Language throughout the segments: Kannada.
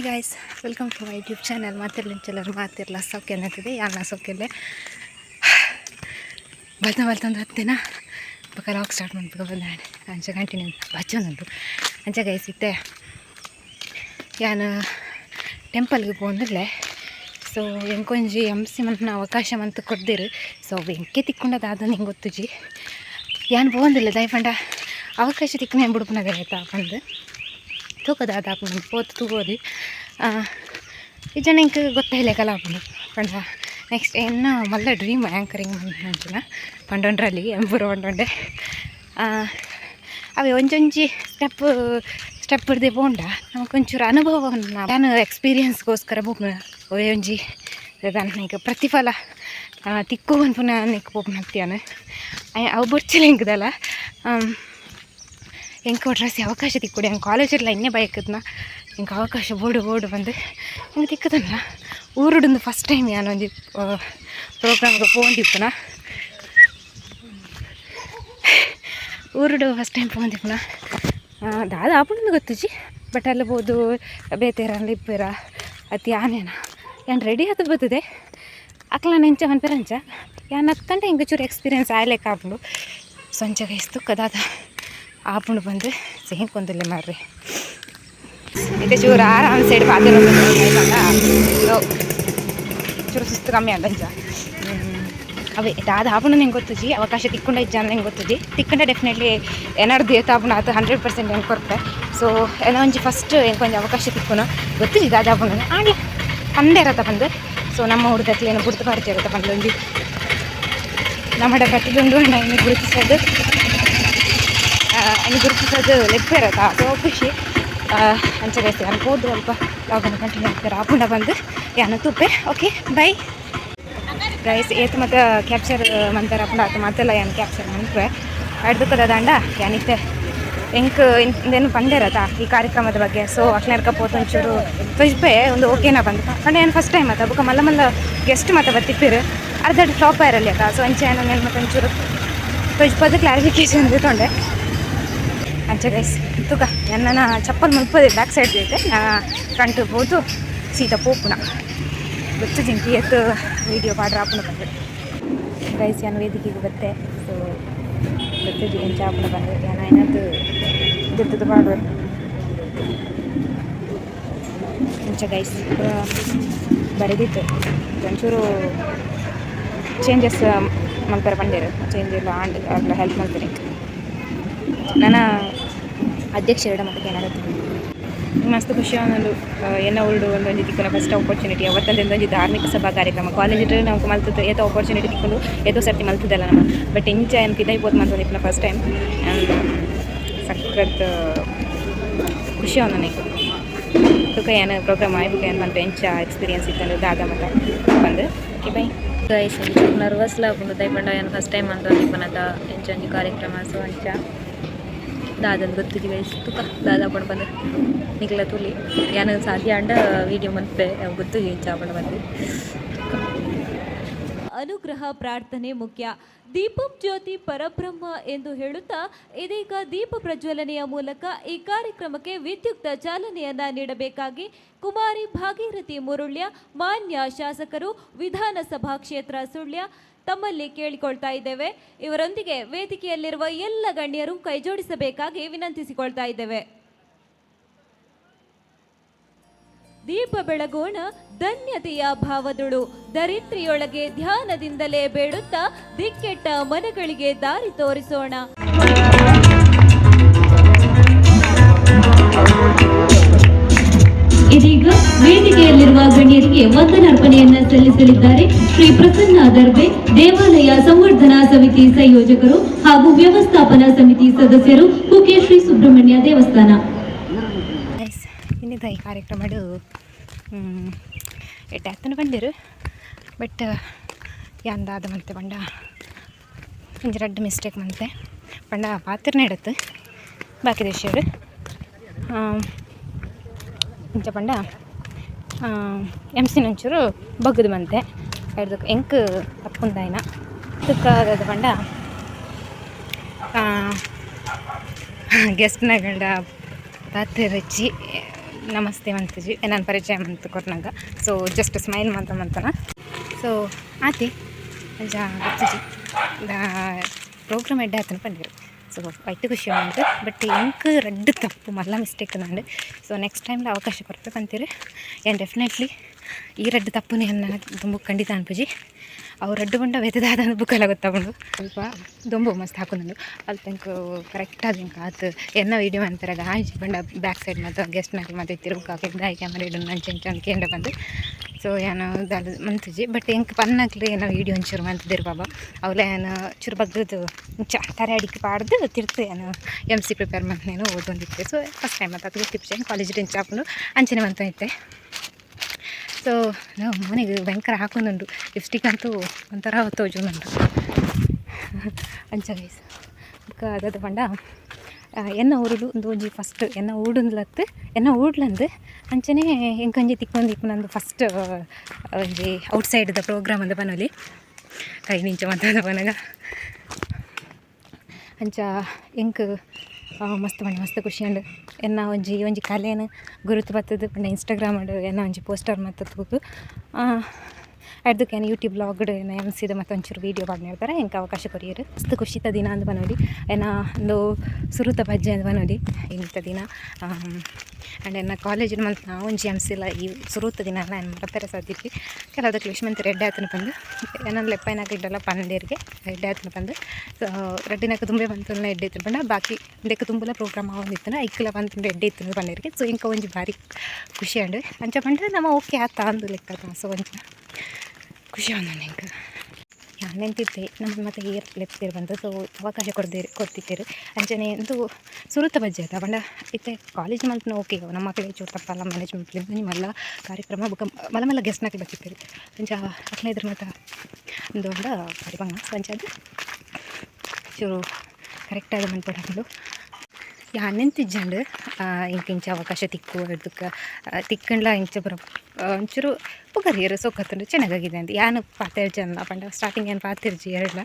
Hi guys welcome to my YouTube channel ಮಾತಿರ್ಲ ಸೌಖ್ಯ ಅನ್ನತ್ತಿದೆ ಯಾರನ್ನ ಸೌಖ್ಯಲ್ಲೇ ಬಲ್ತ ಬಲ್ತಂದು ಹತ್ತಿನ ಬೇಕಾದ್ರೆ ಹೋಗಿ ಸ್ಟಾರ್ಟ್ ಮಾಡ್ಬೇಕು. ಬಂದ ಅಂಚ ಕಂಟಿನ್ಯೂ ಬಚ್ಚೊಂದು ಅಂಚ ಗೈಸ್ ಇತ್ತೆ ಯಾನು ಟೆಂಪಲ್ಗೆ ಬಂದಿರಲೆ ಸೊ ಎಂಕೊಂಜಿ ಎಂಸಿ ಮಂತ್ನ ಅವಕಾಶ ಮಂತ್ ಕೊಡ್ದಿರು. ಸೊ ಎಂಕೆ ತಿಕ್ಕೊಂಡದಾದ ನಿಂಗೆ ಗೊತ್ತುಜಿ ಯಾನು ಬಂದಿಲ್ಲ ದಯಪಂಡ ಅವಕಾಶ ತಿಕ್ಕನೇ ಬಿಡ್ಪುನದ ಆಯ್ತಾ ಬಂದು ತೂಕದ ಅದಾಪುಂಡು ಪೋತು ತೂಗೋದು. ಈ ಜನ ಇಂಕ ಗೊತ್ತಾಯಿಲ್ಲ ಕಲಾಪುಂಡು ಪಂಡ ನೆಕ್ಸ್ಟ್ ಎನ್ನ ಮಲ್ಲ ಡ್ರೀಮ್ ಆ್ಯಂಕರಿಂಗ್ ಅಂಚಿನ ಪಂಡೊಂಡ್ರಲ್ಲಿ ಎಂಬುರು ಪಂಡೊಂಡೆ ಅವೆ ಒಂಜೊಂಜಿ ಸ್ಟೆಪ್ ಸ್ಟೆಪ್ ಹಿಡ್ದೆ ಪೋಂಡ ನಮಗೊಂಚೂರು ಅನುಭವವನ್ನು ನಾನು ಎಕ್ಸ್ಪೀರಿಯನ್ಸ್ಗೋಸ್ಕರ ಒಯ್ ಒಂಜಿ ಈಗ ಪ್ರತಿಫಲ ತಿಕ್ಕು ಪುನಃ ನಿಕ್ಕು ಪೋಪುನ ಹತ್ಯಾನ ಅವು ಬರ್ಚಿಲ್ಲ ಹಿಂಗದಲ್ಲ. ಕೊಟ್ರಸಿ ಅವಕಾಶ ತಿಕ್ಕೊಡಿ. ಹಂಗೆ ಕಾಲೇಜಲ್ಲ ಇನ್ನೇ ಬಯಕದ್ನ ಹಿಂಗೆ ಅವಕಾಶ ಬೋಡು ಬೋಡು ಬಂದು ಹಿಂಗೆ ತಿಕ್ಕದನ್ನ. ಊರುಡಿಂದು ಫಸ್ಟ್ ಟೈಮ್ ಯಾನೊಂದು ಪ್ರೋಗ್ರಾಮ್ಗೆ ಫೋನ್ ಊರುಡು ಫಸ್ಟ್ ಟೈಮ್ ಫೋನ್ ತಿಪ್ಪನ ದಾದ ಆಪುಂಡು ಗೊತ್ತಿಜಿ ಬಟ್ ಅಲ್ಲಿ ಬೋದು ಬೇತೇರ, ಲಿಪ್ಪೇರ, ಅತಿ ಆನೇನ. ಏನು ರೆಡಿ ಆದ ಬರ್ತದೆ ಅಕ್ಲ ನೆಂಚ ಮನ್ಪೆರಂಚ ಯಾನ್ ಹತ್ತಂಡೆ ಹಿಂಗೆ ಚೂರು ಎಕ್ಸ್ಪೀರಿಯನ್ಸ್ ಆಯ್ಲೆಕ್ಕ ಆಪುಂಡು ಸೊಂಚಗ ಇಸ್ತು ಕದಾದ ಆಪುಂಡು ಬಂದು ಸಿಹಿ ಕೊಂದಿಲ್ಲ ಮಾಡ್ರಿ ಇದೆ ಚೂರು ಆರಾಮ್ ಸೈಡ್ ಬಾತು ಚೂರು ಸುಸ್ತು ಕಮ್ಮಿ ಅಂದಂಚ ಅವೇ ದಾದ ಆಪುಂಡು ನಿಂಗೆ ಗೊತ್ತಿದ್ವಿ ಅವಕಾಶ ತಿಕ್ಕೊಂಡ ಇಜ್ಜ ನಿಂಗೆ ಗೊತ್ತುಜಿ ತಿಕ್ಕೊಂಡ ಡೆಫಿನೆಟ್ಲಿ ಏತ ಆಪುಂಡು ಅದು ಹಂಡ್ರೆಡ್ ಪರ್ಸೆಂಟ್ ಹೆಂಗೆ ಕೊಡ್ತೆ ಸೊ ಏನೋ ಒಂಜಿ ಫಸ್ಟ್ ಹೆಂಗೆ ಅವಕಾಶ ತಿಕ್ಕೊನು ಗೊತ್ತಿದ್ವಿ ದಾದ ಆಪುಂಡು ಆಗಿ ಅಂದೇ ಇರತ್ತ ಬಂದು. ಸೊ ನಮ್ಮ ಹುಡುಗತ್ಲಿ ಏನೋ ಗುರುತು ಪಾಡ್ತಿ ಇರತ್ತ ಬಂದು ಒಂಜಿ. ನಮ್ಮ ಕಟ್ಟಿದೊಂದು ನಾನು ಗುರುತಿಸೋದು. ಇನ್ನು ಗುರುತಿಸೋದು ಲೆಕ್ಕ ಇರತ್ತ ಸೊ ಖುಷಿ. ಅಂಚಗೈತೆ ಅನ್ಬೋದು ಅಲ್ಪ. ಲಾಗನ್ ಕಂಟಿನ್ಯೂ ಆಗ್ತಾರೆ ಆಪುಂಡ ಬಂದು. ಯಾನು ತುಪ್ಪೆ ಓಕೆ ಬೈ ಗೈಸ್ ಏತ್ ಮತ್ತು ಕ್ಯಾಪ್ಚರ್ ಮಂತಾರ ಅಪ್ಪುಂಡ ಆತು. ಮಾತಲ್ಲ ಏನು ಕ್ಯಾಪ್ಚರ್ ಮಂತ್ರೆ. ಅಡ್ದಕ್ಕದ ದಂಡ ಯಾನಿತ್ತೆ ಎಂಕ್ ಇಂದೇನು ಪಂದೇರತ ಈ ಕಾರ್ಯಕ್ರಮದ ಬಗ್ಗೆ? ಸೊ ಅಕ್ಲರ್ಕ ಪೋತೊಂಚೂರು ತೊಜ್ಪೆ ಒಂದು ಓಕೆನಾ ಬಂದು ಪಂಡ ಏನು ಫಸ್ಟ್ ಟೈಮ್ ಆತ? ಬುಕ್ಕ ಮಲ್ಲ ಮಲ್ಲ ಗೆಸ್ಟ್ ಮತ್ತೆ ಬತ್ತಿಪ್ಪಿರು ಅರ್ಧ ಫ್ಲಾಪ್ ಇರಲಿ ಸೊ ಅಂಚೆ ಏನು ಮೇಲೆ ಮತ್ತೆ ಒಂಚೂರು. ತೊಜ್ಪದ ಕ್ಲಾರಿಫಿಕೇಶನ್ ತೊಂಡೆ ಅಂಚೆ ಗೈಸ್ ತೂಕ. ನನ್ನ ಚಪ್ಪಲ್ ಮುಲ್ಪದೆ ಬ್ಯಾಕ್ ಸೈಡ್ ಐತೆ. ಫ್ರಂಟ್ ಹೋದು ಸೀದಾ ಪೋಪುನ ಗೊತ್ತು ಜಿಂಕಿ, ಎತ್ತು ವೀಡಿಯೋ ಪಾಡ್ರ ಆಪುನ ಬಂದೆ. ಗೈಸ್ ಏನು ವೇದಿಕೆಗೆ ಬತ್ತೆ ಸೊ ಗೊತ್ತು ಜಿಂಚ ಆಪುನ ಬಂದೆ. ಏನೋ ಏನಾದ್ರು ಇದ್ರದ್ದು ಮಾಡುವ ಮುಂಚೆ ಗೈಸ್ ಬರೆದಿತ್ತು. ಒಂಚೂರು ಚೇಂಜಸ್ ಮಾಡ್ತಾರೆ ಬಂದಿರು. ಚೇಂಜ್ ಇಲ್ಲ ಆಂಡ್ ಆಗಲ ಹೆಲ್ಪ್ ಮಾಡ್ತಾರೆ ನನ್ನ ಅಧ್ಯಕ್ಷ ಎರಡು ಮಟ್ಟಕ್ಕೆ ಏನಾಗುತ್ತೆ ಮಸ್ತ್ ಖುಷಿ ಅನ್ನೋದು ಎನ್ನ ಉಲ್ಡು ಒಂದೊಂದು ದಿಕ್ಕನ ಫಸ್ಟ್ ಆಪರ್ಚುನಿಟಿ ಅವತ್ತಲ್ಲಿ ಒಂದೊಂದು ಧಾರ್ಮಿಕ ಸಭಾ ಕಾರ್ಯಕ್ರಮ. ಕಾಲೇಜ್ ನಾವು ಮಲ್ತದ್ದು ಏತೋ ಆಪರ್ಚುನಿಟಿ ತಿಕ್ಕೊಂಡು ಏತೋ ಸರ್ತಿ ಮಲ್ತದಲ್ಲ ನಮ್ಮ ಬಟ್ ಇಂಚ ಏನು ಕಿದೈಬೋದು ಮಾಡ್ಕೊಂಡು ಇಪ್ಪನ ಫಸ್ಟ್ ಟೈಮ್ ಸಖತ್ ಖುಷಿ ಅವ ನನಗೆ. ತುಕ ಏನು ಪ್ರೋಗ್ರಾಮ್ ಆಯ್ಬೇಕು ಏನು ಬಂತು ಎಂಚ ಎಕ್ಸ್ಪೀರಿಯನ್ಸ್ ಇತ್ತು ದಾದ ಮತ್ತೆ ಬಂದು. ಓಕೆ ಬೈ ಗೈಸ್ ನರ್ವಸ್ ಲಾಗುಂಡು ದಯಪಂಡ ಏನು ಫಸ್ಟ್ ಟೈಮ್ ಅಂತ ಇಪ್ಪನದ ಎಂಚೊಂಜಿ ಕಾರ್ಯಕ್ರಮ ಸೊ ಅಂಚ ದಾದನ್ ಗೊತ್ತಿದ್ದು ಗೈಸ್ ತುಕ ದಾದ ಪಣ ಬಂದ ನಿಕ್ಲ ತುಲಿ. ಯಾನ ಸಾಧ್ಯ ಅಂಡ ವಿಡಿಯೋ ಮನ್ಪೆ ಗೊತ್ತು ಎಂಚ ಪಣ ಬಂದು ಅನುಗ್ರಹ ಪ್ರಾರ್ಥನೆ ಮುಖ್ಯ. ದೀಪಂ ಜ್ಯೋತಿ ಪರಬ್ರಹ್ಮ ಎಂದು ಹೇಳುತ್ತಾ, ಇದೀಗ ದೀಪ ಪ್ರಜ್ವಲನೆಯ ಮೂಲಕ ಈ ಕಾರ್ಯಕ್ರಮಕ್ಕೆ ವಿದ್ಯುಕ್ತ ಚಾಲನೆಯನ್ನ ನೀಡಬೇಕಾಗಿ ಕುಮಾರಿ ಭಾಗೀರಥಿ ಮುರುಳ್ಯ, ಮಾನ್ಯ ಶಾಸಕರು, ವಿಧಾನಸಭಾ ಕ್ಷೇತ್ರ ಸುಳ್ಯ ತಮ್ಮಲ್ಲಿ ಕೇಳಿಕೊಳ್ತಾ ಇದ್ದೇವೆ. ಇವರೊಂದಿಗೆ ವೇದಿಕೆಯಲ್ಲಿರುವ ಎಲ್ಲ ಗಣ್ಯರು ಕೈಜೋಡಿಸಬೇಕಾಗಿ ವಿನಂತಿಸಿಕೊಳ್ತಾ ಇದ್ದೇವೆ. ದೀಪ ಬೆಳಗೋಣ, ಧನ್ಯತೆಯ ಭಾವದುಳು. ದರಿದ್ರಿಯೊಳಗೆ ಧ್ಯಾನದಿಂದಲೇ ಬೇಡುತ್ತಾ ದಿಕ್ಕೆಟ್ಟ ಮನಗಳಿಗೆ ದಾರಿ ತೋರಿಸೋಣ. ಇದೀಗ ವೇದಿಕೆಯಲ್ಲಿರುವ ಗಣ್ಯರಿಗೆ ವಂದನಾರ್ಪಣೆಯನ್ನ ಸಲ್ಲಿಸಲಿದ್ದಾರೆ. ಶ್ರೀ ಪ್ರಸನ್ನ ದರ್ಬೆ, ದೇವಾಲಯ ಸಂವರ್ಧನಾ ಸಮಿತಿ ಸಂಯೋಜಕರು ಹಾಗೂ ವ್ಯವಸ್ಥಾಪನಾ ಸಮಿತಿ ಸದಸ್ಯರು ಕುಕೆ ಶ್ರೀ ಸುಬ್ರಹ್ಮಣ್ಯ ದೇವಸ್ಥಾನ. ಇನ್ನಿದ ಈ ಕಾರ್ಯಕ್ರಮ ಎಟ್ಟು ಹತ್ತನ ಬಂದಿರು? ಬಟ್ ಯಾಂದಾದ ಮಂತೆ ಪಂಡ ಒಂಜಿ ಮಿಸ್ಟೇಕ್ ಮಂತೆ. ಪಂಡ ಪಾತ್ರ ಇಡತ್ತು ಬಾಕಿ ದೇಶರು ಇಂಚ ಪಂಡ ಎಂ ಸಿ ನಂಚೂರು ಬಗ್ಗದು ಮಂತೆ ಎರಡು ಎಂಕ್ ತಪ್ಪುಂದಾಯ್ನ ತುಕ್ಕದ ಪಂಡ ಗೆಸ್ಟ್ನಾಗಂಡ ರಾತ್ರಿ ರಚ್ಚಿ ನಮಸ್ತೆ ಮಂತಜಿ ನಾನು ಪರಿಚಯ ಮಂತ ಕೊರ್ನಾಗ ಸೊ ಜಸ್ಟ್ ಸ್ಮೈಲ್ ಮಂತ ಮಂತನ. ಸೊ ಆತಿ ಜಾ ಪ್ರೋಗ್ರಾಮ್ ಎಡ್ಡೆ ಆತನ ಪಂಡಿರು. ಸೊ ಐತೆ ಖುಷಿ ಉಂಟು. ಬಟ್ ಇಂಕ್ ರೆಡ್ ತಪ್ಪು. ಮಲ್ಲ ಮಿಸ್ಟೇಕ್ ನಂಡು ಸೊ ನೆಕ್ಸ್ಟ್ ಟೈಮ್ಲ ಅವಕಾಶ ಕೊಡ್ಬೇಕಂತೀರಿ? ಏನು ಡೆಫಿನೆಟ್ಲಿ ಈ ರೆಡ್ ತಪ್ಪು ನನಗೆ ತುಂಬ ಖಂಡಿತ ಅನ್ಪುಜಿ. ಅವು ರೆಡ್ ಬಂಡ ವೆತದಾದ ಬುಕ್ಕೆಲ್ಲ ಗೊತ್ತಾಗೊಂಡು ಸ್ವಲ್ಪ ದೊಂಬು ಮಸ್ತ್ ಹಾಕೊಂಡು ಅಲ್ಲಿ ತಂಕ ಕರೆಕ್ಟ್ ಆದ ಇಂಕ ಆತು. ಎನ್ನ ವೀಡಿಯೋ ಅಂತಾರೆ ಆಯ್ತು ಬಂಡ ಬ್ಯಾಕ್ ಸೈಡ್ ಮತ್ತು ಗೆಸ್ಟ್ ನಾಗಿ ಮತ್ತೆ ತಿರುಗಾಕಿ ದಾಯಿ ಕ್ಯಾಮರಾ ಇಡೋಣ ನಂಚೆ ಅಂಚೆ ಕೇಂದ್ರ ಬಂದು. ಸೊ ಏನು ದಾದ ಮಂತುಜಿ ಬಟ್ ಎಂಕ್ ಪನ್ನಾಗ್ಲಿ ಏನೋ ವೀಡಿಯೋ ಒಂಚೂರು ಮಂತಿದ್ದೀರಿ ಬಾಬಾ ಅವಳೆ ಏನು ಚೂರು ಬಗ್ಗದು ಚಾ ತರ ಅಡಿಕೆ ಪಾಡ್ದು ತಿರ್ತು ಏನು ಎಂ ಸಿ ಪ್ರಿಪೇರ್ ಮಂತ್ నేను ಓದೊಂದಿತ್ತೆ ಸೊ ಫಸ್ಟ್ ಟೈಮ್ ಮತ್ತು ಅದಕ್ಕೆ ಟಿಪ್ಸ್ ಕಾಲೇಜ್ ಟೆಂಚ್ ಹಾಕೊಂಡು ಅಂಚನೆ ಮಂತ ಐತೆ ಸೊ ನಾವು ಮನೆಗೆ ಭಯಂಕರ ಹಾಕೊಂಡುಂಡು ಲಿಪ್ಸ್ಟಿಕ್ ಅಂತೂ ಒಂಥರ ತೋಜುಂಡು ಅಂಚ ಗೈಸ್ ಅದಾದ ಪಂಡ ಎನ್ನ ಊರುಡು ಒಂದು ಒಂಜಿ ಫಸ್ಟ್ ಎನ್ನ ಊಡುಂದ್ಲತ್ತು ಎನ್ನ ಊಡ್ಲಂದು ಅಂಚನೆ ಎಂಕಂಜಿ ತಿಕ್ಕೊಂದು ಇಪ್ಪ ನಂದು ಫಸ್ಟ್ ಒಂಜಿ ಔಟ್ಸೈಡ್ದ ಪ್ರೋಗ್ರಾಮ್ ಅಂದ ಬನೋಲಿ ಕೈ ನಿಂಚ ಮಾತಾಡ ಬನಗ ಅಂಚ ಎಂಕ್ ಮಸ್ತ್ ಬಣ್ಣ ಮಸ್ತ್ ಖುಷಿ ಉಂಡು ಎನ್ನ ಒಂಜಿ ಒಂಜಿ ಕಲೆನ ಗುರುತು ಬತ್ತದು ಪಂಡ ಇನ್ಸ್ಟಾಗ್ರಾಮ್ ಎನ್ನ ಒಂಜಿ ಪೋಸ್ಟರ್ ಮತ್ತು ತೂಕು ಅಡ್ದಕ್ಕೆ ಏನು ಯೂಟ್ಯೂಬ್ ಏನು ಸಿದ ಮತ್ತು ಒಂಚೂರು ವೀಡಿಯೋ ಮಾಡ್ತಾರೆ ಎಂಕ ಅವಕಾಶ ಕೊರಿಯರು. ಮಸ್ತ್ ಖುಷಿತ ದಿನ ಅಂದ್ ಬನೋಲಿ ಏನ ಒಂದು ಸುರುತ ಬಜ್ಜೆ ಅಂದ್ ಬನೋಲಿ ಇಂಥ ದಿನ ಆ್ಯಂಡ್ ಏನ ಕಾಲೇಜಿನ ಮಂತ್ ನಾವು ಒಂಜಿ ಸಿಲ ಈ ಸುರುತ ದಿನ ನಾನು ಮರತರ ಸಾಧ್ಯತೆ ಕೆಲವುದಕ್ಕೆ ಲಕ್ಷ್ಮಂತ ರೆಡ್ಡಿ ಆತನ ಬಂದು ಏನನ್ನ ಲೆಪ್ಪನಾಗ ಇಡಲ್ಲ ಪಂದ್ಯರಿಗೆ ರೆಡ್ಡಿ ಆತನ ಬಂದು ಸೊ ರೆಡ್ಡಿನಾಗ ತುಂಬೆ ಬಂತು ಎಡ್ಡೆ ಇತ್ತು ಬಂಡ ಬಾಕಿ ಇದಕ್ಕೆ ತುಂಬಲ ಪ್ರೋಗ್ರಾಮ್ ಆಗೋದಿತ್ತು ಐಕ್ಲ ಬಂತು ಎಡ್ಡೆ ಇತ್ತು ಬಂದಿರಿಗೆ ಸೊ ಇಂಕ ಒಂಜಿ ಭಾರಿ ಖುಷಿ ಅಂಡು ಅಂಚ ಬಂದರೆ ನಮ್ಮ ಓಕೆ ಆತ ಅಂದು ಲೆಕ್ಕ ಸೊ ಒಂಚ ಖುಷಿ ಆದ ನಿಂಗೆ. ಯಾ ನೆನ್ಪಿದ್ದೆ ನಮ್ಮ ಮತ್ತೆ ಏರ್ ಲೆಪ್ತಿರು ಬಂದು ಸೊ ಅವಕಾಶ ಕೊಡ್ದಿರಿ, ಕೊಡ್ತಿದ್ದೀರಿ. ಅಂಜನೆ ಎಂದು ಸುರುತ ಬಜ್ಜೆ ಅದ ಬಂಡ, ಇತ್ತೆ ಕಾಲೇಜ್ ಮಂತ್ನ ಓಕೆ ನಮ್ಮ ಮಕ್ಕಳಿಗೆ ತಪ್ಪಲ್ಲ ಮ್ಯಾನೇಜ್ಮೆಂಟ್ ನಿಮ್ಮೆಲ್ಲ ಕಾರ್ಯಕ್ರಮ ಬುಕ್ಕ ಮಲ್ಲ ಮಲ್ಲ ಗೆಸ್ಟ್ನಾಗಿ ಬರ್ತಿದ್ದೀರಿ ಅಂಚ ಅಕ್ಲೆ ಇದ್ರ ಮತ್ತೆ ಒಂದು ಬಂಡ ಪರಿಭಂಗ ಪಂಚಾಯತ್. ಚೂರು ಕರೆಕ್ಟಾಗಿ ಮನ್ಪಡಲು ಯಾನೆಂತಿಜ್ಜಂಡು ಇಂಕ ಇಂಚ ಅವಕಾಶ ತಿಕ್ಕು ಅದಕ್ಕೆ ತಿಕ್ಕಂಡ್ಲ ಇಂಚ ಬರ ಒಂಚೂರು ಪುಗರಿಯರು ಸೊಕ್ಕತ್ತಂಡು ಚೆನ್ನಾಗಿದೆ ಅಂತ. ಯಾನು ಪಾತ್ರ ಅನ್ನ ಪಂಡ ಸ್ಟಾರ್ಟಿಂಗ್ ಏನು ಪಾತಿರ್ಜಿ ಎರಡ್ಲ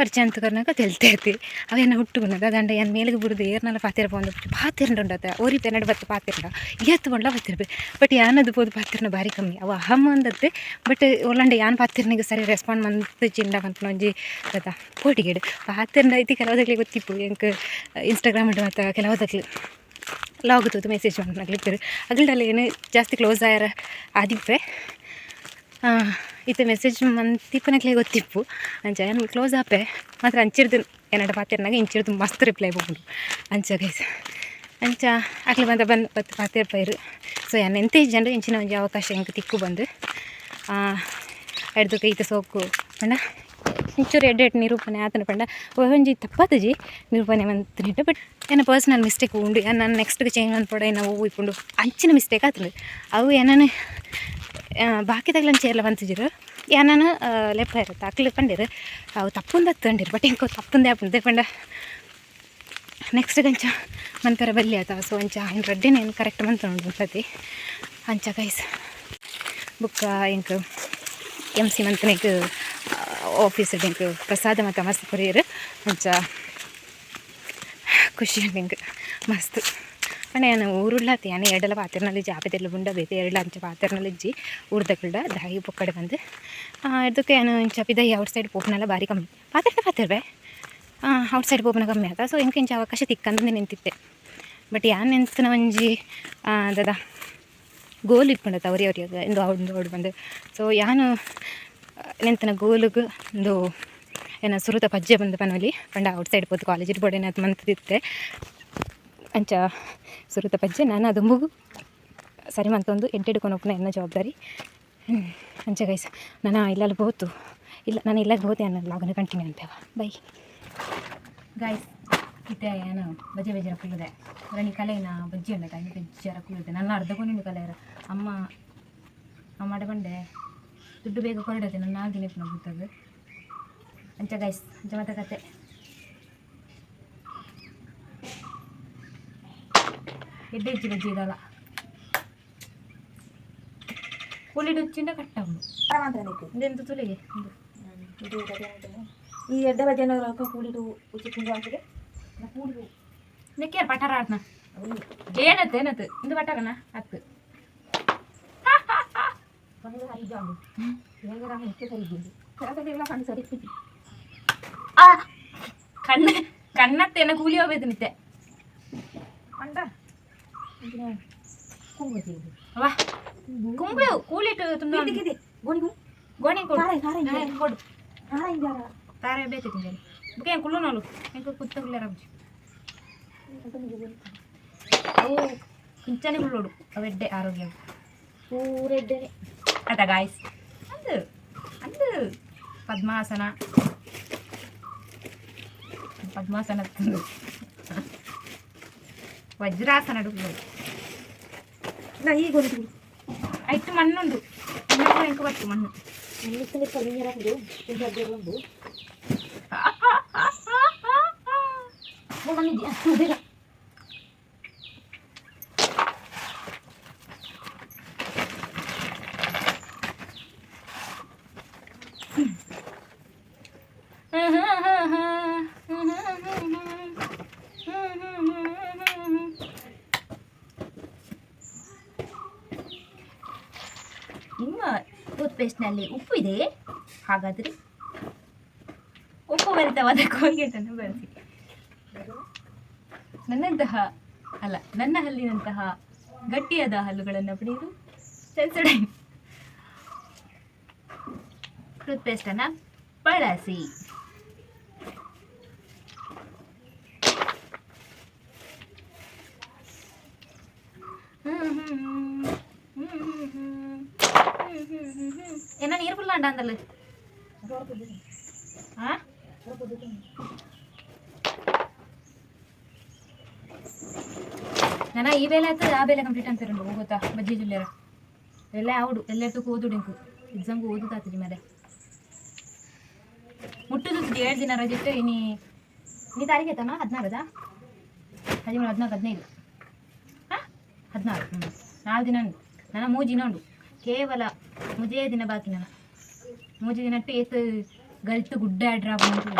ಪರಿಚಯ ಅಂತ ಕರ್ನಾಗ ತೆಲ್ತೈತಿ ಅವೇನ ಹುಟ್ಟುಗುಣದ ದಂಡ ಏನು ಮೇಲಿಗೆ ಬಿಡುದು ಏರ್ನೆಲ್ಲ ಪಾತಿರ ಬಂದು ಪಾತಿರಂಡ ಉಂಡತ್ತ. ಓರಿ ನಡು ಬತ್ತು ಪಾತಿರಂಡ. ಎತ್ತು ಬಂಡ್ಲ ಬತ್ತಿರ್ಬಿ ಬಟ್ ಯಾನದು ಬೋದು ಪಾತಿರ್ನ ಭಾರಿ ಕಮ್ಮಿ. ಅವ ಅಹಮ್ ಅಂದದ್ದೆ. ಬಟ್ ಒಳ್ಳಂಡೆ ಯಾನ್ ಪಾತಿರ್ನಿಗೆ ಸರಿ ರೆಸ್ಪಾಂಡ್ ಮಂತ್ ಚಿಂಡ ಬಂತು ಒಂಜಿ ಕದ ಕೋಟಿಗೇಡು ಪಾತಿರ್ನ ಐತಿ ಕೆಲವುದಕ್ಕೆ ಗೊತ್ತಿಪ್ಪು. ಎಂಕ್ ಇನ್ಸ್ಟಾಗ್ರಾಮ್ ಇಡು ಮತ್ತು ಲಾಗ್ ಲಾಗುತ್ತದೆ ಮೆಸೇಜ್ ಮಾಡ್ಲಿಕ್ಕೆ ಅದ್ರಲ್ಲಿ ಏನು ಜಾಸ್ತಿ ಕ್ಲೋಸ್ ಆಯಾರ ಆದಿಪ್ಪೆ ಇತ್ತೆ ಮೆಸೇಜ್ ಮಂತಿಪ್ಪನಕ್ಲೆ ಗೊತ್ತಿಪ್ಪು ಅಂಚ ನಾನು ಕ್ಲೋಸ್ ಆಪೆ. ಮಾತ್ರ ಅಂಚಿರ್ದು ಏನಡ ಪಾತಿರ್ನಾಗ ಇಂಚಿರ್ದು ಮಸ್ತ್ ರಿಪ್ಲೈ ಬಹುದು ಅಂಚ ಗೈಸ್ ಅಂಚ ಆಗ್ಲಿ ಬಂದ, ಬಂದು ಬತ್ತು ಪಾತಿರ್ ಪೈರು ಸೊ ಏನು ಎಂತ ಜನರು ಇಂಚಿನ ಒಂದು ಅವಕಾಶ ಹೆಂಗೆ ತಿಕ್ಕು ಬಂದು. ಹಿಡ್ದು ಕೈತ ಸೋಕು. ಪಂಡ ಇಂಚೂರು ಎಡ್ಡೆ ಎಡ್ಡೆ ನಿರೂಪಣೆ ಆತನ ಪಂಡ. ಒಂಜಿ ತಪ್ಪಾತಜಿ ನಿರೂಪಣೆ ಮಂತ್ನಿಟ್ಟು ಬಟ್ ಏನ ಪರ್ಸ್ನಲ್ ಮಿಸ್ಟೇಕ್ ಉಂಡು. ನಾನು ನೆಕ್ಸ್ಟ್ಗೆ ಚೇಂಜ್ ಅನ್ಪಡ ಏನೋ ಹೂವು ಇಪ್ಪುಂಡು. ಅಂಚಿನ ಮಿಸ್ಟೇಕ್ ಆತು ಅವು ಏನಾನ ಬಾಕಿ ತಗ್ಲನ್ ಚೇರ್ಲ ಬಂತಿದ್ರು ಏನಾನ ಲೆಪ್ಪ ಇರುತ್ತೆ ಅಕ್ಲಿ ಪಂಡಿರು. ಅವು ತಪ್ಪುಂದ ತಂಡಿರು ಬಟ್ ಹೆಂಗೆ ತಪ್ಪುಂದೆ ಆಪುಂದೆ ಪಂಡ ನೆಕ್ಸ್ಟ್ ಗಂಚ ಮಂತರ ಬಲ್ಲಿ ಆತ. ಸೊ ಅಂಚ ಇನ್ನು ರಡ್ಡಿನ ಏನು ಕರೆಕ್ಟ್ ಮಂತ್ ಸತಿ ಅಂಚ ಗೈಸ್ ಬುಕ್ಕ ಇಂಕ್ ಎಂ ಸಿ ಮಂತ್ನಿಗ್ ಆಫೀಸ್ ಡಿಂಕು ಪ್ರಸಾದ ಮತ್ತು ಮಸ್ತ್ ಕೊರಿಯರು ಅಂಚ ಖುಷಿ ಡಿಂಕ್ ಮಸ್ತ್. ಅಣ್ಣ, ಏನು ಊರುಳ್ಳಾತಿ ಯಾನೆ ಎರಡಲ ಪಾತ್ರೆನಲ್ಲಿಜ್ಜಿ ಆಪೆದೆಲ್ಲ ಉಂಡ ಬೇತೆ, ಎರಡು ಅಂಚ ಪಾತ್ರೆನಲ್ಲಿಜ್ಜಿ ಉರ್ದಕ್ಕಿಲ್ಡ ದಾಯಿ ಪೊಕ್ಕಡೆ ಬಂದು. ಇದಕ್ಕೆ ಏನು ಇಂಚ ಈ ಔಟ್ ಸೈಡ್ ಪೋಪನೆಲ್ಲ ಭಾರಿ ಕಮ್ಮಿ. ಪಾತ್ರೆ ಪಾತ್ರೆ ಔಟ್ ಸೈಡ್ ಪೋಪನ ಕಮ್ಮಿ ಆತ. ಸೊ ಇಂಕ ಇಂಚ ಅವಕಾಶ ತಿಕ್ಕಂದು ನಿಂತಿತ್ತೆ. ಬಟ್ ಯಾನ್ ನೆನ್ಸ್ತಿನ ಒಂಜಿ ದದ, ಗೋಲ್ ಇಟ್ಕೊಂಡತ್ತ ಅವರಿ ಅವ್ರಿಗೆ. ಇಂದು ಅವ್ಡು ಅವ್ರು ಬಂದು. ಸೊ ಯಾನು ನೆಂತನ ಗೋಲುಗು ಒಂದು ಏನ ಸುರುತ ಪಜ್ಜೆ ಬಂದ ಪನೋಲಿ ಪಂಡ ಔಟ್ ಸೈಡ್ ಪೋದು ಕಾಲೇಜ್ ಬೋರ್ಡೇನ ಅದು ಮಂತಿತ್ತೆ ಅಂಚ ಸುರುತ ಪಜ್ಜೆ, ನಾನು ಅದು ಮುಗು. ಸರಿ ಮಂತೊಂದು ಎಡ್ಡೆಡ್ಕೊಂಡು ಹೋಗ್ನ ಎನ್ನ ಜವಾಬ್ದಾರಿ. ಅಂಚೆ ಗೈಸ್ ನಾನು ಇಲ್ಲೆಲ್ಲ ಬೋತು. ಇಲ್ಲ, ನಾನು ಇಲ್ಲಾಗ ಬೋತೆ ಅನ್ನೋ ಲಾಗನ ಕಂಟಿನ್ಯೂ ಅಂತೇವ ಬೈ ಗಾಯ್ಸ್ ಇತ್ತೆ ಏನು ಬಜೆ ಬಜೆ ಕುಲಿದೆ ರಣಿ ಕಲೆನ ಬಜ್ಜಿ ಉಂಡ ಕಾಯಿ ಬಜ್ಜಿ ಕುಳ್ಳದೆ ನನ್ನ ಅರ್ಧ ನಿನ್ನ ಕಲೆಯರ ಅಮ್ಮ ಅಮ್ಮ ಬಂಡೆ ದುಡ್ಡು ಬೇಗ ಕೊರಡತೆ ನನ್ನ ಆಗಿನ ಗೊತ್ತದು ಅಂಚ ಗೈಸ್ ಅಂಚ ಮತ್ತೆ ಕತೆ. ಎಡ್ಡೆ ಇಚ್ಚಿ ಬಜ್ಜಿ ಇದಲ್ಲ. ಉಳ್ಳಿಡು ಕಟ್ಟ ಕಟ್ಟವು ಮಾತ್ರ ನಿಕ್ಕು ಇದೆಂತ ಉಂಟು. ಈ ಎಡ್ಡೆ ಬಜೆನ ಕೂಲಿಡು ಉಚ್ಚಿ ತಿಂದು ಹಾಕಿದೆ. ಕೂಡಿಡು. ನಿಕ್ಕೇನು ಪಟಾರ ಆಡ್ನ. ಏನತ್ತೆ ಏನತ್ತೆ? ಇಂದು ಪಟಾರನ ಹತ್ತು. ಕಣ್ಣ ಕಣ್ಣತ್ತೇನ ಕೂಲಿ ಹೋಗ್ಬೇಕು ನಿತ್ತೆ ಅವ ಕುಂಬಳು ಕೂಲಿಟ್ಟು ತುಂಬ ಗೋಣಿ ಕೊಡು ಹಾ, ಕೊಡು ತಾರೆ ಬೇಕು ತಿಂಜರಿ ಬುಕೆ ಕುಳ್ಳು ನಾಲು ಎಂಕ ಕುತ್ತ ಕುಳ್ಳರ ಅವು ಕಿಂಚನೆ ಕುಳ್ಳೋಡು ಅವೆಡ್ಡೆ ಆರೋಗ್ಯ ಪೂರೆಡ್ಡೆ ಅದ ಗಾಯ್ಸ್ ಅಂದು ಅಂದು ಪದ್ಮಾಸನ ಪದ್ಮಾಸನ ತಂದು ವಜ್ರಾಸನ ಅಡುಗೆ ನಾ ಈಗ ಒಂದು ಐಟು ಮಣ್ಣುಂಡು ಮಣ್ಣು ಎಂಕ ಬತ್ತು ಮಣ್ಣು ನಿಲ್ಲಿಸ್ತಾರೆ ಕಡಿಮೆ ಹಾಕಿದ್ರು ಒಂದು ಬಂದಿದ್ಯಾ ಬೇಗ ನಿಮ್ಮ ಟೂತ್ಪೇಸ್ಟ್ನಲ್ಲಿ ಉಪ್ಪು ಇದೆ. ಹಾಗಾದರೆ ಉಪ್ಪು ಭರಿತವಾದ ಕೋಲ್ಗೇಟನ್ನು ಬಳಸಿ. ನನ್ನಂತಹ, ಅಲ್ಲ, ನನ್ನ ಹಲ್ಲಿನಂತಹ ಗಟ್ಟಿಯಾದ ಹಲ್ಲುಗಳನ್ನು ಪಡೆಯಲು ಸೆನ್ಸೊಡೈನ್ ಟೂತ್ಪೇಸ್ಟನ್ನು ಬಳಸಿ. ಮಾಡಲ್ಲ ನನ ಈ ಬೆಲೆ ಆಯ್ತದೆ ಆ ಬೆಲೆ ಕಂಪ್ಲೀಟ್ ಅಂತಾರೆ ಹೋಗುತ್ತಾ ಗೊತ್ತಾ? ಬಜ್ಜಿ ಜಿಲ್ಲೆಯರ ಎಲ್ಲ ಅವಡು ಎಲ್ಲ ಎತ್ತಕ್ಕೆ ಎಕ್ಸಾಮ್ ಡಿಂಕು. ಎಕ್ಸಾಮ್ಗೆ ಓದುತ್ತಾತರಿ ಮೇಲೆ. ಮುಟ್ಟುದು ಏಳು ದಿನ ರಜೆ ಇಟ್ಟು ಈ ನೀ ತಾರೀಕು ಆಯ್ತಮ್ಮ ಹದಿನಾರದಾ? ಹದಿಮೂರು ಹದಿನಾಲ್ಕು ಹದಿನೈದು. ಹಾ ಹದಿನಾರು ಹ್ಞೂ ನಾಲ್ಕು ದಿನ ಉಂಡು ನನ್ನ ಮೂರು ದಿನ ಉಂಡು ಕೇವಲ ಮುಜೇ ದಿನ ಬಾಕಿ ನನ್ನ ಮೂಜಿ ದಿನ ಇಟ್ಟು ಏತು ಗಲ್ತು ಗುಡ್ಡ ಆಡ್ರ ಬಂತು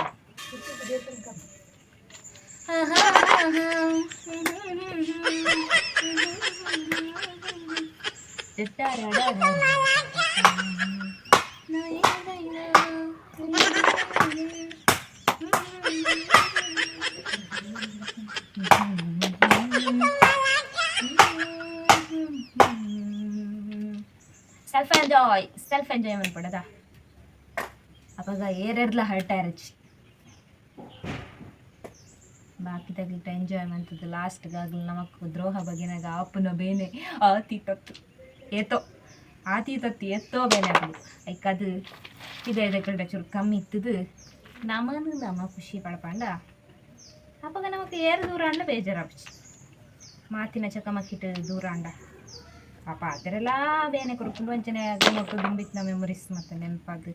ಸೆಲ್ಫ್ ಎಂಜಾಯ್ ಸೆಲ್ಫ್ ಎಂಜಾಯ್ಮೆಂಟ್ ಪಡದಾ ಅವಾಗ ಏರೆರ್ಲ ಹರ್ಟ ಇರಚ್ಚಿ ಬಾಕಿ ತಗ್ಲಿಟ್ಟ ಎಂಜಾಯ್ಮೆಂಟ್ ಲಾಸ್ಟ್ಗಾಗ್ಲಿ ನಮಕ್ ದ್ರೋಹ ಬಗೆನಾಗ ಅಪ್ಪನ ಬೇನೆ ಆತಿ ತತ್ತು, ಏತೋ, ಆತಿ ತತ್ತು ಎತ್ತೋ ಬೇನೆ ಆಗ್ಲು. ಐಕ್ ಅದು ಇದೆ ಇದಕ್ಕೆ ಚೂರು ಕಮ್ಮಿ ಇತ್ತದು. ನಮನು ನಮ್ಮ ಖುಷಿ ಪಡಪಾಂಡ. ಅಪ್ಪಗ ನಮಕ್ ಏರು ದೂರ ಅಂಡ ಬೇಜಾರಾಪಚ್ಚಿ ಮಾತಿನ ಚಕಮಕ್ಕಿಟ್ಟು ದೂರ ಅಂಡ ಪಾಪ ಎಲ್ಲ ಬೇನೆ ಕೊಡ್ಕೊಂಡು ವಂಚನೆ ನೋಡ್ತು ದುಂಬಿತ್ತು ಮೆಮೊರೀಸ್ ಮತ್ತು ನೆನಪಾಗ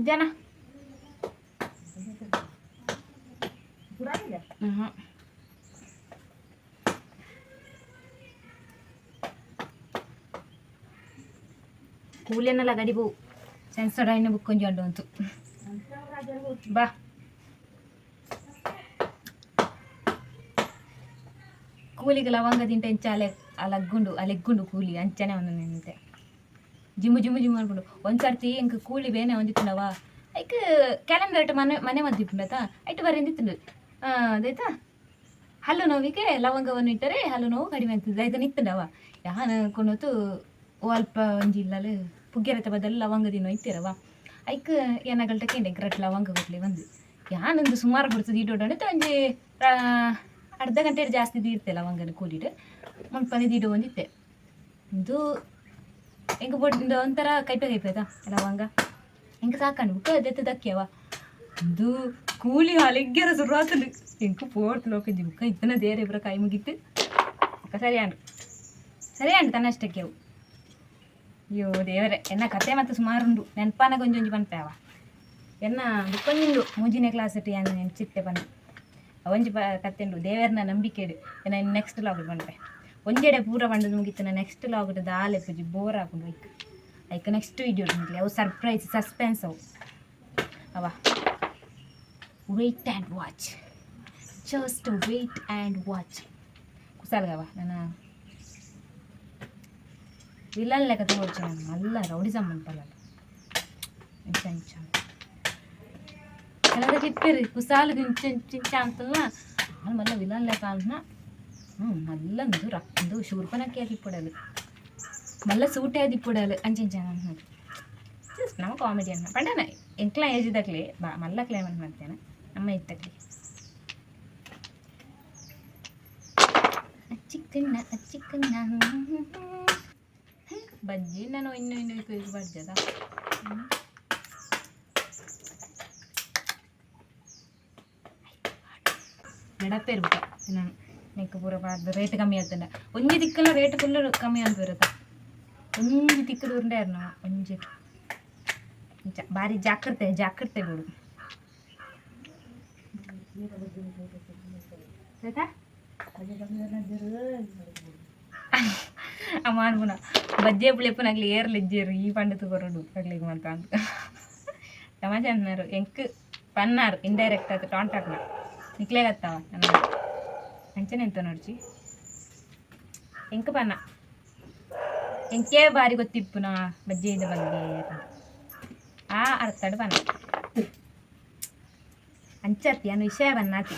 ಕೆಂಪು ಕರಗುದು ಜನ ಹ್ಞೂ ಕೂಲಿಯನ್ನೆಲ್ಲ ಗಡಿಬು ಸೆನ್ಸರ್ ಇನ್ನು ಬುಕ್ಕೊಂಜಿ ಅಂಡು ಅಂತು ಬಾ ಕೂಲಿಗೆ ಲವಂಗ ತಿಂಟ ಇಂಚ ಅಲೆ ಅಲಗ್ಗುಂಡು ಅಲೆಗ್ಗುಂಡು ಕೂಲಿ ಅಂಚನೆ ಒಂದು ನಿಂತೆ ಜಿಮ್ಮು ಜಿಮ್ಮು ಜಿಮ್ಮು ಅನ್ಕೊಂಡು. ಒಂದ್ಸರ್ತಿ ಹಿಂಗೆ ಕೂಲಿ ಬೇನೆ ಒಂದಿತ್ತುಂಡವ ಐಕ್ ಕ್ಯಾಲೆಂಡರ್ ಇಟ್ಟು ಮನೆ ಮನೆ ಮದ್ದಿಪ್ಪುಂಡತ ಐಟು ಬರೆಂದಿತ್ತುಂಡು ಅದಾಯ್ತಾ? ಹಲ್ಲು ನೋವಿಗೆ ಲವಂಗವನ್ನು ಇಟ್ಟರೆ ಹಲ್ಲು ನೋವು ಕಡಿಮೆ ಆಗ್ತದೆ. ಆಯ್ತು ನಿತ್ತುಂಡವ ಯಾನ ಕೊನೋತು ಅಲ್ಪ ಒಂಜಿಲ್ಲಲು ಪುಗ್ಗೆರತ ಬದಲು ಲವಂಗ ದಿನ ಇತ್ತಿರವ ಐಕ್ ಏನಾಗಲ್ಟ ಕೇಂಡೆ ರಟ್ ಲವಂಗ ಕೊಟ್ಲಿ ಒಂದು ಯಾನೊಂದು ಸುಮಾರು ಬಿಡ್ತದೆ ಇಡೋಡ ಒಂಜಿ ಅರ್ಧ ಗಂಟೆ ಜಾಸ್ತಿ ದೀರ್ತೆ ಲವಂಗನ ಕೂಲಿಡು ಮುನ್ಪನೆ ದೀಡು ಒಂದಿತ್ತೆ ಇದು ಹೆಂಗೆ ಬೊಡ್ಡು ಒಂಥರ ಕೈಪೆ ಕೈಪೆದ ಲವಂಗ ಹೆಂಗೆ? ಸಾಕಂಡು ಬುಕ್ಕ ದೆತ್ತು ದಕ್ಕ್ಯವ? ಇದು ಕೂಲಿ ಅಲೆಗ್ಗೆರ ಶುರು ಆತಲು ಹೆಂಗೆ ಪೋರ್ತ್ ಲೋಕಂಜಿ ಬುಕ್ಕ ಇದನ್ನ ದೇರೆ ಇಬ್ಬರ ಕೈ ಮುಗಿತ್ತು ಸರಿ ಅಂಡು ಸರಿ ಅಂಡು ತನ್ನಷ್ಟಕ್ಕೆ ಅವು. ಅಯ್ಯೋ ದೇವರೇ, ಎನ್ನ ಕತೆ ಮತ್ತು ಸುಮಾರು ಉಂಡು ನೆನಪಾನ ಕೊಂಚೊಂಜಿ ಪನ್ಪೇವ ಎನ್ನ ಬುಕ್ಕೊಂಜಿಂಡು ಮೂಜಿನೇ ಕ್ಲಾಸ್ ಇಟ್ಟು ಏನು ನೆನ್ಚಿತ್ತೆ ಬನ್ನ ಒಂಜಿ ಬ ಕತೆ ಉಂಡು ದೇವರನ ನಂಬಿಕೆ ಎನ್ನ ನೆಕ್ಸ್ಟ್ ಲಾಗ್ ಪನ್ಪೆ ಒಂಜೆಡೆ ಪೂರ ಬಂಡದು ಮುಗಿತನ ನೆಕ್ಸ್ಟ್ ಲಾಗ್ ದಾಲೆ ಪೂಜಿ ಬೋರ್ ಹಾಕೊಂಡು ಐಕ್ ಐಕ್ ನೆಕ್ಸ್ಟ್ ವಿಡಿಯೋ ಉಂಟ್ಲಿ ಅವು ಸರ್ಪ್ರೈಸ್ ಸಸ್ಪೆನ್ಸ್ ಅವು. ಅವ. Wait and watch just wait and watch ಕುಸಲ್ಗವ ನನ್ನ ವಿಲನ್ ಲೆಕ್ಕ ತೋರ್ಚು ನಾನು, ಅಲ್ಲ, ರೌಡಿ ಸಂಬಂಧಪಲ್ಲ ಇಂಚ ಇಂಚ ಕೆಲವರ ಕ್ಲಿಪ್ಪೇರಿ ಕುಸಾಲು ಇಂಚ ಇಂಚ ಅಂತಲ್ಲ. ನಾನು ಮಲ್ಲ ವಿಲನ್ ಲೆಕ್ಕ ಅನ್ನ ಹ್ಞೂ ಮಲ್ಲ ಇದು ರಕ್ತಂದು ಶೂರ್ಪನಕ್ಕೆ ದಿಪ್ಪಡಲು ಮಲ್ಲ ಸೂಟೇ ದಿಪ್ಪಡಲು ಅಂಚಿಂಚ ಜಸ್ಟ್ ನಾವು ಕಾಮಿಡಿ ಅನ್ನ ಪಂಡನ ಎಂಕ್ಲ ಏಜ್ ಇದ್ದಾಗಲೇ ಬಾ ಮಲ್ಲ ಕ್ಲೇಮನ್ ಮಾಡ್ತೇನೆ ನಮ್ಮ ಇದ್ದಕ್ಲಿ ಚಿಕ್ಕಣ್ಣ ಚಿಕ್ಕಣ್ಣ ಬಜ್ಜಿ ನಾನು ಇನ್ನು ಇನ್ನು ಇದು ಬಜ್ಜದ ನಡಪೇ ಇರ್ಬೇಕ ನಾನು మీకు పూరపడదు రేటు ಕಮ್ಮಿ ಆಗ್ತದೆ ಒಂಜಿ ದಿಕ್ಕಲ್ಲ ರೇಟ್ ಫುಲ್ ಕಮ್ಮಿ ಅಂತ ಬರುತ್ತೆ ಒಂಜಿ ದಿಕ್ಕದ ಉಂಡೆ ನಾವು ಒಂಜಿ ಭಾರಿ ಜಾಗ್ರತೆ ಜಾಗ್ರತೆ ಬಿಡು ಮಾಡ್ಬೋಣ ಬಜ್ಜೆ ಪುಳಿಪನಾಗ್ಲಿ ಏರ್ಲಿ ಇಜ್ಜೇರು ಈ ಪಂಡತು ಬರೋಡು ಅಗ್ಲಿಗೆ ಮಾತ ಅಂತ ತಮಾಷೆ ಅన్నారు ಎಂಕ್ ಪನ್ನಾರು ಇಂಡೈರೆಕ್ಟ್ ಅದು ಟಾಂಟ್ ಹಾಕ್ಲ ನಿಕ್ಲೇಗತ್ತವ ನನ್ನ ಅಂಚನೆ ಎಂತ ನೋಡ್ಚಿ ಎಂಕ್ ಬನ್ನ ಎಂಕೇ ಬಾರಿ ಗೊತ್ತಿಪ್ಪುನ ಬಜ್ಜೆಯಿಂದ ಬಗ್ಗೆ ಆ ಅರ್ಥಡ್ ಬನ್ನ ಅಂಚತಿ, ಅನ್ನು ವಿಷಯ ಬನ್ನಾತಿ.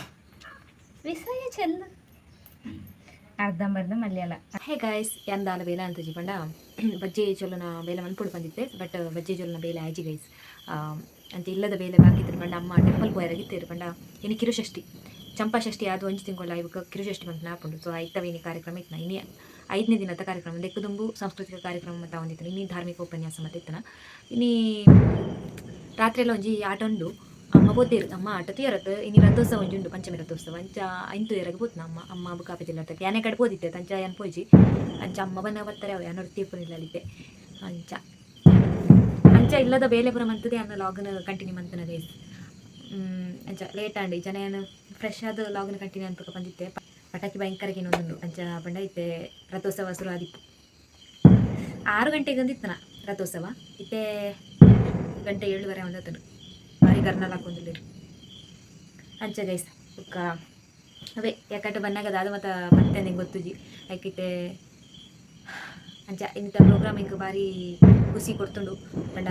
ವಿಷಯ ಚೆಲ್ಲ. ಅರ್ಧಂಬರ್ಧ ಮಲಯಾಳ ಹೇ ಗಾಯ್ಸ್ ಎಂದಾಲ ಬೇಲ ಅಂತ ಜಿಪಂಡ ಬಜ್ಜೆ ಚೊಲನ ಬೇಲ ಮನ್ಪುಡು ಬಂದಿದ್ದೆ. ಬಟ್ ಬಜ್ಜೆ ಚೊಲನ ಬೇಲೆ ಆಜಿ ಗೈಸ್ ಅಂತ ಇಲ್ಲದ ಬೇಲೆ ಬಾಕಿ ತಿರ್ಪಂಡ ಅಮ್ಮ ಟೆಂಪಲ್ ಹೋಯರಾಗಿತ್ತು ಇರ್ಪಂಡ ಇನ್ನು ಕಿರುಷಷ್ಠಿ. ಚಂಪಾ ಷಷ್ಠಿ ಅದು ಒಂಜಿ ತಿಂಗಳ ಇವಾಗ ಕಿರುಷಷ್ಠಿ ಬಂತು ನಾಪುಂಡು. ಸೊ ಐತವೇನಿ ಕಾರ್ಯಕ್ರಮ ಇತ್ತು ಇನ್ನೇ ಐದನೇ ದಿನದ ಕಾರ್ಯಕ್ರಮ ಲೆಕ್ಕದುಂಬು ಸಾಂಸ್ಕೃತಿಕ ಕಾರ್ಯಕ್ರಮ ಮತ್ತು ಒಂದಿತ್ತು ಇನ್ನೀ ಧಾರ್ಮಿಕ ಉಪನ್ಯಾಸ ಮತ್ತು ಇತ್ತನ. ಇನ್ನೀ ರಾತ್ರಿ ಎಲ್ಲ ಒಂಜಿ ಆಟ ಉಂಡು ಅಮ್ಮ ಬೋತೇರು ಅಮ್ಮ ಆಟ ತೀರತ್ ಇನಿ ರಥೋತ್ಸವ ಒಂಜಿ ಉಂಡು, ಪಂಚಮಿ ರಥೋತ್ಸವ. ಅಂಚ ಐಂತು ಎರಗ ಬೋತ್ನ ಅಮ್ಮ. ಅಮ್ಮ ಬುಕಾಪಿ ಜಿಲ್ಲತಕ್ಕೆ ಯಾನೆ ಕಡೆ ಬೋದಿತ್ತೆ ತಂಚ ಏನು ಪೋಜಿ? ಅಂಚ ಅಮ್ಮ ಬನ್ನ ಬರ್ತಾರೆ ಅವ ಅಂಚ. ಅಂಚ ಇಲ್ಲದ ಬೇಲೆ ಪುರ ಮಂತದೆ ಲಾಗ್ ಲಾಗ್ನ ಕಂಟಿನ್ಯೂ ಮಂತನ ಗೈಸ್ ಅಂಚ ಲೇಟ್ ಆಂಡಿ ಜನ ಏನು ಫ್ರೆಶ್ ಆದ ಲಾಗ್ನ ಕಂಟಿನ್ಯೂ ಅಂತ ಬಂದಿತ್ತೆ ಪಟಾಕಿ ಭಯಂಕರಕ್ಕೆ ಇನ್ನೊಂದು ಅಂಚ ಬಂಡ ಇತ್ತೆ ರಥೋತ್ಸವ ಶುರು ಆದಿತ್ತು ಆರು ಗಂಟೆಗೆ ಒಂದಿತ್ತನ ರಥೋತ್ಸವ ಇತ್ತೆ ಗಂಟೆ ಏಳುವರೆ ಒಂದತ್ತನು ಬಾರಿ ಕರ್ನಾಲ್ ಹಾಕೊಂಡಿಲ್ಲ ಅಂಚ ಗೈಸ್ ಬುಕ್ಕ ಅವೇ ಯಾಕಂటే ಬನ್ನಾಗ ಅದು ಮತ್ತೆ ಮತ್ತೆ ನಿಂಗೆ ಗೊತ್ತುಜಿ ಯಾಕಿತ್ತೆ ಅಂಚ ಇಂಥ ಪ್ರೋಗ್ರಾಮ್ ಇಂಕ್ ಬಾರಿ ಖುಷಿ ಕೊಡ್ತುಂಡು. ಪಂಡ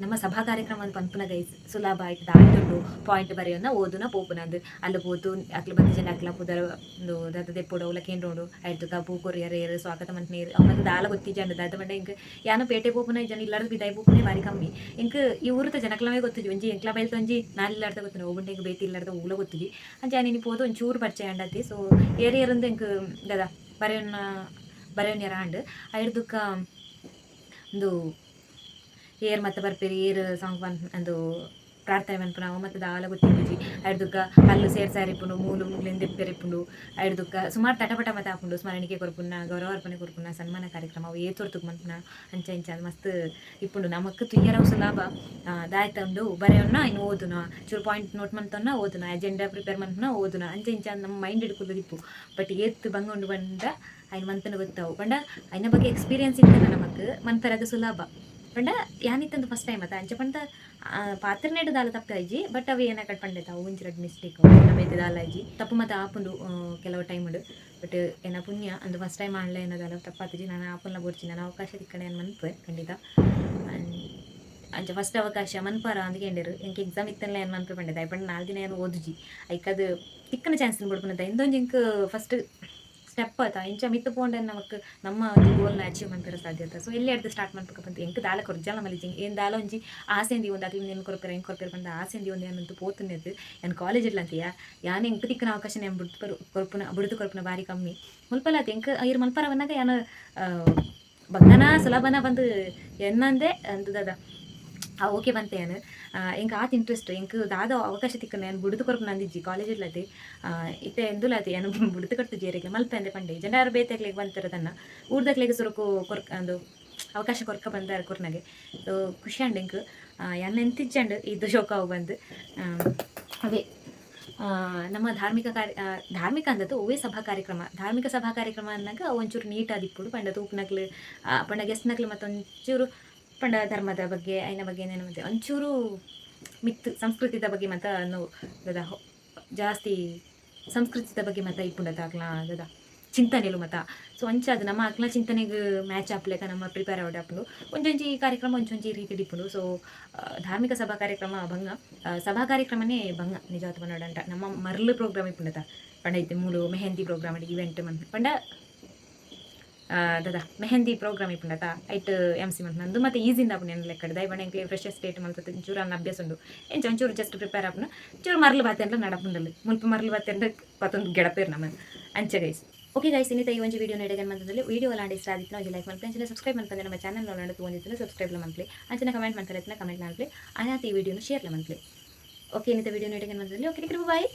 ನಮ್ಮ ಸಭಾ ಕಾರ್ಯಕ್ರಮ ಪನ್ಪುನ ಗೈಸ್ ಸುಲಭ ಆಯ್ತು ದಾಯ್ತುಂಡು ಪಾಯಿಂಟ್ ಬರೆಯೋನ ಓದುನ ಪೋಪುನ ಅಂದ್. ಅಲ್ಲಿ ಪೋತು, ಅಕ್ಲ ಬಂದ ಜನ ಅಕ್ಲ ಪುದರ, ಒಂದು ದತ್ತ ದೆಪ್ಪುಡು, ಅವಲ ಕೇಂದ್ರೋಡು, ಆಯ್ತು ಕಬ್ಬು ಕೊರಿಯರ್, ಏರ್, ಸ್ವಾಗತ ಮಂತ್ ನೀರು ಅವನದು ದಾಲ ಗೊತ್ತಿ ಜನ ದಾದ ಬಂಡ ಇಂಕ ಯಾನು ಪೇಟೆ ಪೋಪುನ ಜನ, ಇಲ್ಲಾರ್ದು ಬಿದಾಯಿ ಪೋಪುನೆ ಬಾರಿ ಕಮ್ಮಿ. ಇಂಕ್ ಈ ಊರುತ ಜನಕ್ಲವೇ ಗೊತ್ತಿದ್ವಿ ಒಂಜಿ ಎಂಕ್ಲ ಬೈಲ್ತ ಒಂಜಿ ನಾನು ಇಲ್ಲಾರ್ದ ಗೊತ್ತಿನ ಒಬ್ಬಂಡೆ ಇಂಕ ಬೇತಿ ಇಲ್ಲಾರ್ದ ಊಲ ಗೊತ್ತಿದ್ವಿ ಅಂಚ ನೀನು ಪೋದು ಒಂಚೂರು ಪರಿಚಯ ಅಂಡತ್ತಿ ಸೊ ಏರಿಯರಿಂದ ಇಂಕ ಗದ ಬರೆಯೋನ ಬರೆಯೋನ್ ಎರಾಂಡ್ ಐಡ್ದುಕ್ಕ ಒಂದು ಏರ್ ಮತ್ತೆ ಬರ್ಪೇರಿ, ಏರ್ ಸಾಂಗ್ ಬನ್ ಒಂದು ಪ್ರಾರ್ಥನೆ ಮನ್ಪುನ ನಾವು ಮತ್ತೆ ದಾಲ ಗೊತ್ತಿಂದುಜಿ ಐಡ್ದುಕ್ಕ ಕಲ್ಲು ಸೇರ್ಸಾರಿಪುಂಡು ಮೂಲು ಮುಗ್ಲಿಂದ ದೆಪ್ಪೆರಿಪುಂಡು ಐಡ್ದುಕ್ಕ ಸುಮಾರು ತಟಪಟ ಮತ್ತೆ ಹಾಕೊಂಡು ಸ್ಮರಣಿಕೆ ಕೊರ್ಪುನ ಗೌರವಾರ್ಪಣೆ ಕೊರ್ಪುನ ಸನ್ಮಾನ ಕಾರ್ಯಕ್ರಮ, ಅವು ಏ ತೋರ್ತು ಮನ್ಪುನ ಅಂಚ ಇಂಚ ಮಸ್ತ್ ಇಪ್ಪುಂಡು. ನಮಕ್ ತುಯ್ಯರವು ಸುಲಾಭ ದಾಯ್ತ ಉಂಡು ಬರೆಯೋಣ ಇನ್ನು ಓದುನ ಚೂರು ಪಾಯಿಂಟ್ ನೋಟ್ ಮಂತನ್ನ ಓದುನ ಅಜೆಂಡಾ ಪ್ರಿಪೇರ್ ಮಂತನ ಓದುನ ಅಂಚ ಇಂಚ ನಮ್ಮ ಮೈಂಡ್ ಹಿಡ್ಕೊಂಡು ದಿಪ್ಪು ಬಟ್ ಏತ್ ಬಂಗೊಂಡು ಬಂದ ఆయన ಮಂತನ ಗೊತ್ತಾವು ಪಂಡ ఆయన ಬಗ್ಗೆ ಎಕ್ಸ್ಪೀರಿಯನ್ಸ್ ಇತ್ತನ ನಮಕ್ ಮಂತರದ ಸುಲಭ ಪಂಡ ಯಾನಿತ್ತಂದು ಫಸ್ಟ್ ಟೈಮ್ ಅತ್ತ ಅಂಚ ಪಂಡ ಪಾತ್ರ ನೆಡು ದಾಲ ತಪ್ಪ ಐಜಿ ಬಟ್ ಅವು ಏನ ಕಟ್ ಪಂಡೆತ ಅವು ಒಂಚಿ ಎರಡು ಮಿಸ್ಟೇಕ್ ನಮೇದು ದಾಲ ಐಜಿ ತಪ್ಪು ಮತ್ತೆ ಆಪುಂಡು ಆ, ಕೆಲವು ಟೈಮ್ ಉಂಡು ಬಟ್ ಏನ ಪುಣ್ಯ ಅಂದು ಫಸ್ಟ್ ಟೈಮ್ ಆನ್ಲೈನ್ ಏನದಲ್ಲ ತಪ್ಪಾತಿಜಿ ನಾನು ಆಪುಲ್ಲ ಬೋರ್ಚಿ ನಾನು ಅವಕಾಶ ತಿಕ್ಕಣೆ ಅನ್ ಮನ್ಪೆ ಖಂಡಿತ ಅನ್- ಅಂಚ ಫಸ್ಟ್ ಅವಕಾಶ ಮನ್ಪಾರ ಅಂದ್ ಕೇಂಡಿರು ಎಂಕ್ ಎಕ್ಸಾಮ್ ಇತ್ತಲ್ಲ ಏನು ಮನ್ಪೆ ಪಂಡಿತ ಐಪಂಡ ನಾಲ್ಕು ದಿನ ಏನು ಓದುಜಿ ಐಕದು ತಿಕ್ಕನ ಚಾನ್ಸ್ ಬಿಡ್ಪುನದ ಇಂದೊಂದು ಇಂಕ್ ಫಸ್ಟ್ ಸ್ಟೆಪ್ ಆಯ್ತಾ ಇಂಚ ಮಿತ್ತು ಪೋಂಡೆ ನಮಕ್, ನಮ್ಮ ಒಂದು ಗೋಲ್ನ ಅಚೀವ್ ಮಾಡ್ತಿರೋ ಸಾಧ್ಯತೆ. ಸೊ ಎಲ್ಲಿ ಅಡ್ದು ಸ್ಟಾರ್ಟ್ ಮಾಡ್ಬೇಕಂತ ಎಂಕ್ ದಾಲ ಕೊರ್ಜಾಲ ಮಲಿಜಿ ಏನು ದಾಲ ಒಂಜಿ, ಆಸೆಂದಿ ಒಂದು ಅಕ್ಲಿ ನೆನ್ ಕೊರ್ಪೆರ ಹೆಂಗೆ ಕೊರ್ಪೆರ ಬಂದ ಆಸೆಂದಿ ಒಂದು ಏನಂತ ಪೋತುನೆದು ಏನು ಕಾಲೇಜ್ ಇಲ್ಲ ಅಂತೀಯ? ಯಾನು ಎಂಕ್ ತಿಕ್ಕನ ಅವಕಾಶ ನಾನು ಬಿಡ್ತು ಕೊರ್ಪುನ ಬಿಡ್ದು ಕೊರ್ಪುನ ಬಾರಿ ಕಮ್ಮಿ. ಮುಲ್ಪಲ್ಲ ಎಂಕ್ ಇರ್ ಮಲ್ಪರ ಬಂದಾಗ ಯಾನು ಬಗ್ಗನ ಸುಲಭನ ಬಂದು ಎನ್ನಂದೆ ಅಂದದ ಆ ಓಕೆ ಇಂಕ ಆತ್ ಇಂಟ್ರೆಸ್ಟ್ ಇಂಕ್ ದಾದ ಅವಕಾಶ ತಿಕ್ಕ ನಾನು ಬುಡುದು ಕೊರಪು ನಂದಿಜ್ಜಿ ಕಾಲೇಜ್ ಇಲ್ಲದೆ ಇತ್ತೆ ಎಂದುಲತೆ ಏನು ಬುಡುದು ಕಟ್ಟು ಜೇರಿಗೆ ಮಲ್ಪ ಅಂದೆ ಪಂಡೆ. ಜನರು ಬೇತೆಗ್ಲಿಗೆ ಬಂತಿರೋದನ್ನು ಊರ್ದಕ್ಲಿಗೆ ಸುರಕು ಕೊರ್ಕ ಒಂದು ಅವಕಾಶ ಕೊರ್ಕ ಬಂದಾರ ಕೊರ್ನಗೆ. ಸೊ, ಖುಷಿ ಅಂಡ್ ಇಂಕ್ ಯಾನ್ ಎಂತಿಜ್ಜಂಡು ಇದು ಶೋಕ ಅವು ಬಂದು. ಅದೇ ನಮ್ಮ ಧಾರ್ಮಿಕ ಕಾರ್ಯ ಧಾರ್ಮಿಕ ಅಂದದ್ದು ಓವೇ ಸಭಾ ಕಾರ್ಯಕ್ರಮ. ಧಾರ್ಮಿಕ ಸಭಾ ಕಾರ್ಯಕ್ರಮ ಅಂದಾಗ ಒಂಚೂರು ನೀಟಾಗಿ ಇಪ್ಪುಡು, ಪಂಡ ತೂಪ್ನಕ್ಲು ಪಂಡ ಗೆಸ್ಟ್ನಕ್ಲು ಮತ್ತೊಂಚೂರು ಪಂಡ ಧರ್ಮದ ಬಗ್ಗೆ ಐನ ಬಗ್ಗೆ ಏನೇನು ಮತ್ತೆ ಒಂಚೂರು ಮಿತ್ ಸಂಸ್ಕೃತಿದ ಬಗ್ಗೆ ಮತ್ತ ಅನ್ನು ದದ ಜಾಸ್ತಿ ಸಂಸ್ಕೃತಿದ ಬಗ್ಗೆ ಮತ ಇಪ್ಪುಂಡದ ದದ ಚಿಂತನೆಲು ಮತ ಸೊ ಅಂಚ ಅದು ನಮ್ಮ ಅಕ್ಲ ಚಿಂತನೆಗೆ ಮ್ಯಾಚ್ ಆಪ್ಲೇಕ ನಮ್ಮ ಪ್ರಿಪೇರ್ ಆಪುಂಡು ಈ ಕಾರ್ಯಕ್ರಮ ಒಂಚೊಂಜಿ ರೀತಿ ಇಪ್ಪುಂಡು ಸೊ ಧಾರ್ಮಿಕ ಸಭಾ ಕಾರ್ಯಕ್ರಮ ಭಂಗ. ಸಭಾ ಕಾರ್ಯಕ್ರಮನೇ ಭಂಗ ನಿಜವಾದ ಮನೋಡಂಟ. ನಮ್ಮ ಮರ್ಲು ಪ್ರೋಗ್ರಾಮ್ ಇಪ್ಪುಂಡತ ಪಂಡ ಐತೆ, ಮೂಲು, ಮೆಹಂದಿ ಪ್ರೋಗ್ರಾಮ್ ಇವೆಂಟ್ ಮಂತ್ ಪಂಡ ದದ, ಮೆಹಂದಿ ಪ್ರೋಗ್ರಾಮ್ ಇಪ್ಪುಂಡತ ಐಟ್ ಎಂ ಸಿ ಮಂತ್ ನಂದು. ಮತ್ತೆ ಈಸಿಂದ ಆಪುಂಡು ಏನು ಲೆಕ್ಕ ದಯಬಣ್ಣ ಎಂಕ್ಲೆ ಫ್ರೆಶ್ ಸ್ಟೇಟ್ ಮಂತ್ ಒಂಚೂರು ಅನ್ನ ಅಭ್ಯಾಸ ಉಂಡು. ಎಂಚ ಒಂಚೂರು ಜಸ್ಟ್ ಪ್ರಿಪೇರ್ ಆಪುನ. ಚೂರು ಮರ್ಲು ಬಾತೆ ಅಂತ ನಡಪುಂಡಲ್ಲಿ. ಮುಲ್ಪ ಮರ್ಲು ಬಾತೆ ಅಂತ ಪತ್ತೊಂದು ಗೆಳಪೇರು ನಮ್ಮ ಅಂಚೆ ಗೈಸ್ ಓಕೆ ಗೈಸ್ ಇನ್ನಿತ ಈ ಒಂದು ವಿಡಿಯೋ ನಡೆಗನ್ ಮಂತದಲ್ಲಿ ವಿಡಿಯೋ ಎಲ್ಲ ಇಷ್ಟ ಆದಿತ್ತು ನಾವು ಲೈಕ್ ಮಾಡ್ತೀನಿ ಅಂಚನೆ ಸಬ್ಸ್ಕ್ರೈಬ್ ಮಾಡ್ತಾರೆ ನಮ್ಮ ಚಾನಲ್ ನೋಡೋಣ ಒಂದಿತ್ತು ಸಬ್ಸ್ಕ್ರೈಬ್ ಮಂತ್ಲಿ. ಅಂಚನೆ ಕಮೆಂಟ್ ಮಾಡ್ತಾರೆ ಕಮೆಂಟ್ ಮಾಡ್ಲಿ. ಆಯ್ತು ಈ ವಿಡಿಯೋನ ಶೇರ್ ಮಂತ್ಲಿ. ಓಕೆ ಇನ್ನಿತ ವಿಡಿಯೋ ನಡೆಗನ್ ಮಂತದಲ್ಲಿ. Okay bye